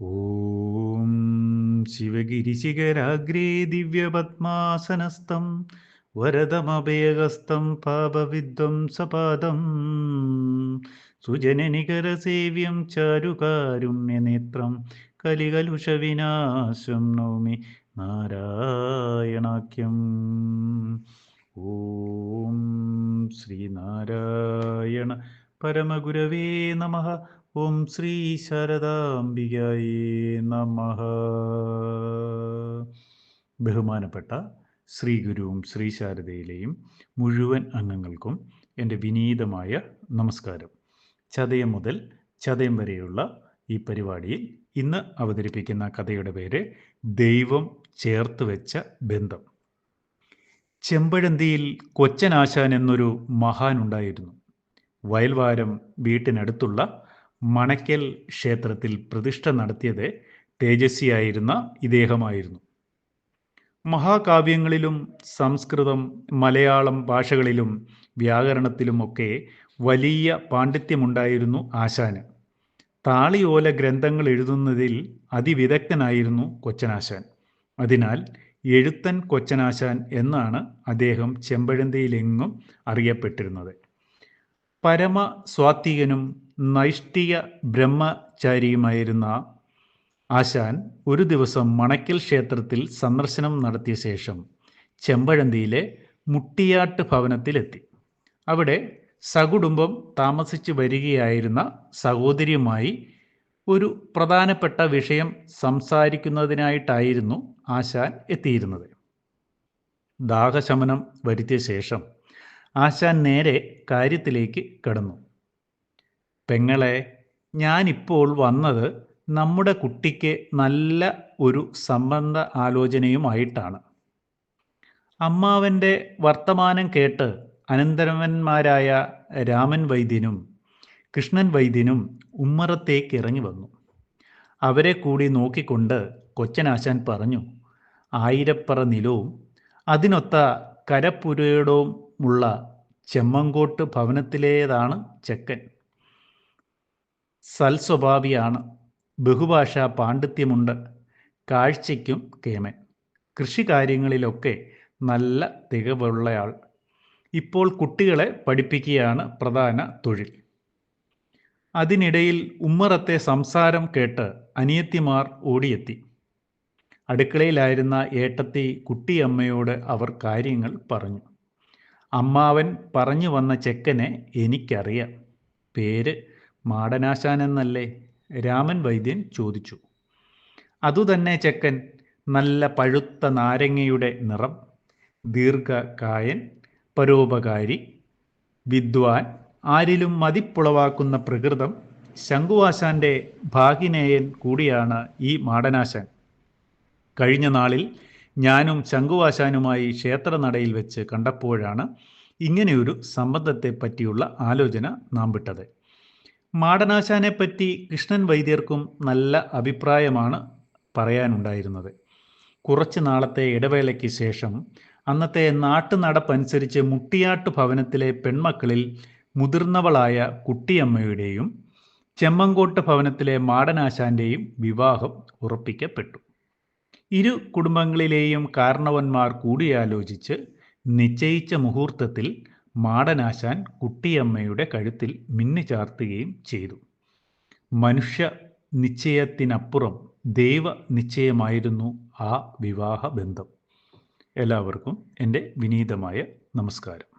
ഓം ശിവഗിരിശിഖരാഗ്രേ ദിവ്യപത്മാസനസ്ഥം വരദമഭയഹസ്തം പാപവിധ്വംസപാദം സുജനനികരസേവ്യം ചാരുകാരുണ്യനേത്രം കലികലുഷവിനാശം നൗമി നാരായണാഖ്യം ഓം ശ്രീനാരായണ പരമഗുരവേ നമ. ഓം ശ്രീ ശരദാംബികായി നമ. ബഹുമാനപ്പെട്ട ശ്രീ ഗുരുവും ശ്രീ ശാരദയിലെയും മുഴുവൻ അംഗങ്ങൾക്കും എന്റെ വിനീതമായ നമസ്കാരം. ചതയം മുതൽ ചതയം വരെയുള്ള ഈ പരിപാടിയിൽ ഇന്ന് അവതരിപ്പിക്കുന്ന കഥയുടെ പേര് ദൈവം ചേർത്ത് വെച്ച ബന്ധം. ചെമ്പഴന്തിയിൽ കൊച്ചനാശാൻ എന്നൊരു മഹാൻ ഉണ്ടായിരുന്നു. വയൽവാരം വീട്ടിനടുത്തുള്ള മണക്കൽ ക്ഷേത്രത്തിൽ പ്രതിഷ്ഠ നടത്തിയത് തേജസ്വിയായിരുന്ന ഇദ്ദേഹമായിരുന്നു. മഹാകാവ്യങ്ങളിലും സംസ്കൃതം മലയാളം ഭാഷകളിലും വ്യാകരണത്തിലുമൊക്കെ വലിയ പാണ്ഡിത്യമുണ്ടായിരുന്നു ആശാന്. താളിയോല ഗ്രന്ഥങ്ങൾ എഴുതുന്നതിൽ അതിവിദഗ്ധനായിരുന്നു കൊച്ചനാശാൻ. അതിനാൽ എഴുത്തൻ കൊച്ചനാശാൻ എന്നാണ് അദ്ദേഹം ചെമ്പഴന്തിയിലെങ്ങും അറിയപ്പെട്ടിരുന്നത്. പരമ സ്വാത്വികനും നൈഷ്ഠിക ബ്രഹ്മചാരിയുമായിരുന്ന ആശാൻ ഒരു ദിവസം മണക്കൽ ക്ഷേത്രത്തിൽ സന്ദർശനം നടത്തിയ ശേഷം ചെമ്പഴന്തിയിലെ മുട്ടിയാട്ട് ഭവനത്തിലെത്തി. അവിടെ സകുടുംബം താമസിച്ചു വരികയായിരുന്ന സഹോദരിയുമായി ഒരു പ്രധാനപ്പെട്ട വിഷയം സംസാരിക്കുന്നതിനായിട്ടായിരുന്നു ആശാൻ എത്തിയിരുന്നത്. ദാഹശമനം വരുത്തിയ ശേഷം ആശാൻ നേരെ കാര്യത്തിലേക്ക് കടന്നു. പെങ്ങളെ ഞാനിപ്പോൾ വന്നത് നമ്മുടെ കുട്ടിക്ക് നല്ല ഒരു സംബന്ധ ആലോചനയുമായിട്ടാണ്. അമ്മാവന്റെ വർത്തമാനം കേട്ട് അനന്തരവന്മാരായ രാമൻ വൈദ്യനും കൃഷ്ണൻ വൈദ്യനും ഉമ്മറത്തേക്ക് ഇറങ്ങി വന്നു. അവരെ കൂടി നോക്കിക്കൊണ്ട് കൊച്ചനാശാൻ പറഞ്ഞു ആയിരപ്പറ നിലവും അതിനൊത്ത കരപ്പുരയിടവും ഉള്ള ചെമ്മങ്കോട്ട് ഭവനത്തിലേതാണ് ചെക്കൻ. സൽസ്വഭാവിയാണ്. ബഹുഭാഷാ പാണ്ഡിത്യമുണ്ട്. കാഴ്ചയ്ക്കും കേമൻ. കൃഷികാര്യങ്ങളിലൊക്കെ നല്ല തികവുള്ളയാൾ. ഇപ്പോൾ കുട്ടികളെ പഠിപ്പിക്കുകയാണ് പ്രധാന തൊഴിൽ. അതിനിടയിൽ ഉമ്മറത്തെ സംസാരം കേട്ട് അനിയത്തിമാർ ഓടിയെത്തി. അടുക്കളയിലായിരുന്ന ഏട്ടത്തി കുട്ടിയമ്മയോട് അവർ കാര്യങ്ങൾ പറഞ്ഞു. അമ്മാവൻ പറഞ്ഞു വന്ന ചെക്കനെ എനിക്കറിയാം. പേര് മാടനാശാൻ എന്നല്ലേ? രാമൻ വൈദ്യൻ ചോദിച്ചു. അതുതന്നെ ചെക്കൻ നല്ല പഴുത്ത നാരങ്ങയുടെ നിറം ദീർഘകായൻ പരോപകാരി വിദ്വാൻ ആരിലും മതിപ്പുളവാക്കുന്ന പ്രകൃതം ശംഖുവാശാന്റെ ഭാഗിനേയൻ കൂടിയാണ് ഈ മാടനാശാൻ. കഴിഞ്ഞ നാളിൽ ഞാനും ശങ്കുവാശാനുമായി ക്ഷേത്രനടയിൽ വെച്ച് കണ്ടപ്പോഴാണ് ഇങ്ങനെയൊരു സംബന്ധത്തെ പറ്റിയുള്ള ആലോചന നാം വിട്ടത്. മാടനാശാനെ പറ്റി കൃഷ്ണൻ വൈദ്യർക്കും നല്ല അഭിപ്രായമാണ് പറയാനുണ്ടായിരുന്നത്. കുറച്ച് നാളത്തെ ഇടവേളയ്ക്ക് ശേഷം അന്നത്തെ നാട്ടുനടപ്പനുസരിച്ച് മുട്ടിയാട്ട് ഭവനത്തിലെ പെൺമക്കളിൽ മുതിർന്നവളായ കുട്ടിയമ്മയുടെയും ചെമ്മങ്കോട്ട് ഭവനത്തിലെ മാടനാശാന്റെയും വിവാഹം ഉറപ്പിക്കപ്പെട്ടു. ഇരു കുടുംബങ്ങളിലെയും കാരണവന്മാർ കൂടിയാലോചിച്ച് നിശ്ചയിച്ച മുഹൂർത്തത്തിൽ മാടനാശാൻ കുട്ടിയമ്മയുടെ കഴുത്തിൽ മിന്നി ചാർത്തുകയും ചെയ്തു. മനുഷ്യ നിശ്ചയത്തിനപ്പുറം ദൈവ നിശ്ചയമായിരുന്നു ആ വിവാഹ ബന്ധം എല്ലാവർക്കും എന്റെ വിനീതമായ നമസ്കാരം.